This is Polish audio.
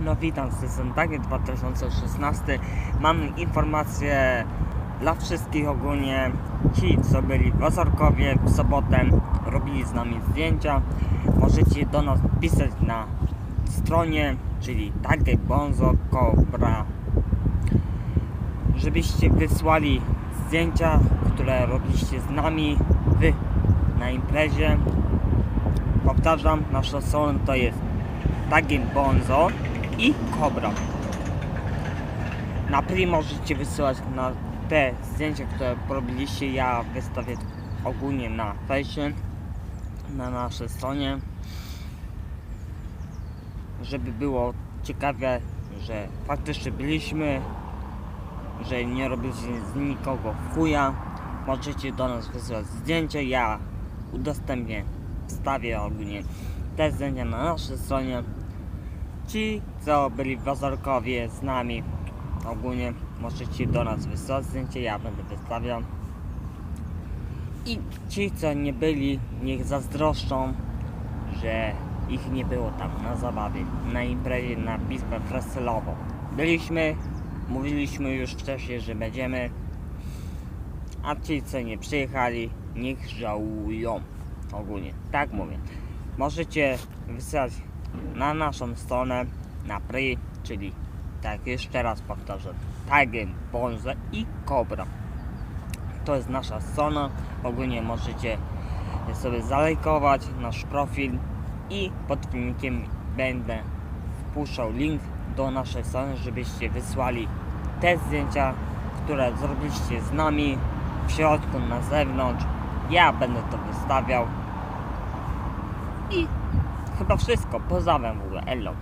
No witam, z takie 2016. Mam informację dla wszystkich ogólnie. Ci, co byli w Ozorkowie w sobotę, robili z nami zdjęcia. Możecie do nas pisać na stronie, czyli Tagge Bonzo Cobra, żebyście wysłali zdjęcia, które robiliście z nami wy na imprezie. Powtarzam, nasza stronę to jest Tagiem Bonzo i Cobra. Na pli możecie wysyłać na te zdjęcia, które robiliście. Ja wystawię ogólnie na fejsie, na naszej stronie, żeby było ciekawe, że faktycznie byliśmy, że nie robiliście z nikogo chuja. Możecie do nas wysyłać zdjęcia, ja udostępnię, wstawię ogólnie te zdjęcia na naszej stronie. Ci, co byli w Wazorkowie z nami, ogólnie możecie do nas wysłać zdjęcie, ja będę wystawiał. I ci, co nie byli, niech zazdroszczą, że ich nie było tam na zabawie, na imprezie, na bitwę freestylową. Byliśmy, mówiliśmy już wcześniej, że będziemy, a ci, co nie przyjechali, niech żałują. Ogólnie, tak mówię. Możecie wysyłać na naszą stronę, na Pri, czyli tak jeszcze raz powtarzam, Tagiem, Bonze i Cobra. To jest nasza strona. Ogólnie możecie sobie zalajkować nasz profil i pod filmikiem będę wpuszczał link do naszej strony, żebyście wysłali te zdjęcia, które zrobiliście z nami w środku, na zewnątrz. Ja będę to wystawiał. I chyba wszystko. Pozdrawiam w ogóle. Elo.